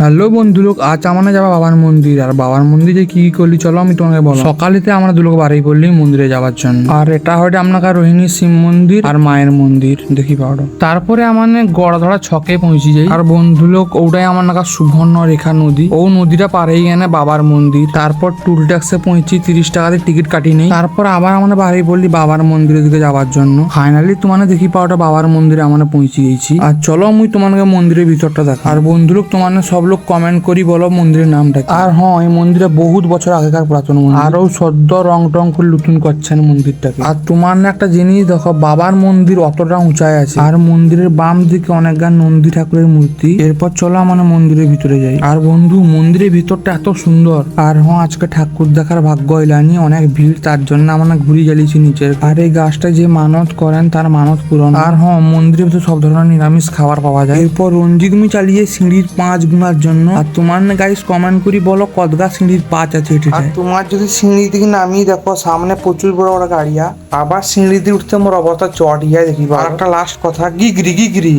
Hello বন্ধু লোক, আজ আমরা যাব বাবার মন্দির, আর বাবার মন্দিরে কি কি করলি চলো আমি তোমাকে বলো। সকালেতে আমরা দুলোক বাড়ি পড়লি মন্দিরে যাওয়ার জন্য। আর এটা হয়তো আপনার রোহিণী শিব মন্দির আর মায়ের মন্দির, দেখি পাওয়া তারপরে আমার গড়াধরা ছকে পৌঁছে যাই। আর বন্ধু লোক, ওটাই আমার নাকা সুবর্ণ রেখা নদী। ও নদীটা পারেই গেলে বাবার মন্দির। তারপর টুল ট্যাক্সে পৌঁছি তিরিশ টাকাতে টিকিট কাটি নেই। তারপর আবার আমরা বাড়ি পড়লি বাবার মন্দিরের দিকে যাওয়ার জন্য। ফাইনালি তোমার দেখি পাওয়াটা বাবার মন্দিরে আমরা পৌঁছে গেছি। আর চলো আমি তোমাকে মন্দিরের ভিতরটা দেখা আর বন্ধু লোক তোমার সব লোক কমেন্ট করি বলো মন্দিরের নামটা আর হ্যাঁ এই মন্দিরে বহুত বছর আগেকার পুরাতন মন্দির। আরও সদ্য রং টং করে নতুন করছেন মন্দিরটাকে। আর তোমার না একটা জিনিস দেখো বাবার মন্দির অতটা উঁচায় আছে। আর মন্দিরের বাম দিকে অনেক গান নন্দী ঠাকুরের মূর্তি। এরপর চলো আমরা মন্দিরের ভিতরে যাই। আর বন্ধু মন্দিরের ভিতরটা এত সুন্দর। আর হ্যাঁ আজকে ঠাকুর দেখার ভাগ্য হইলানি অনেক ভিড় তার জন্য আমরা ঘুরি জ্বালিয়েছি নিচের। আর এই গাছটা যে মানত করেন তার মানত পূরণ। আর হ্যাঁ মন্দিরের ভিতরে সব ধরনের নিরামিষ খাবার পাওয়া যায়। এরপর রঞ্জিত মি চালিয়ে সিঁড়ির পাঁচ গুনার জন্য। আর তোমার না গাইস কমেন্ট করি বলো কতগা সিঁড়ির পাঁচ আছে এটা আর তোমার যদি সিঁড়ি দিকে নামিয়ে দেখো, সামনে প্রচুর বড় বড় গাড়িয়া আবার সিঁড়ি দিয়ে উঠতে মোর অবস্থা চটিয়া দেখি আর একটা লাস্ট কথা, গিগরি গিগরি।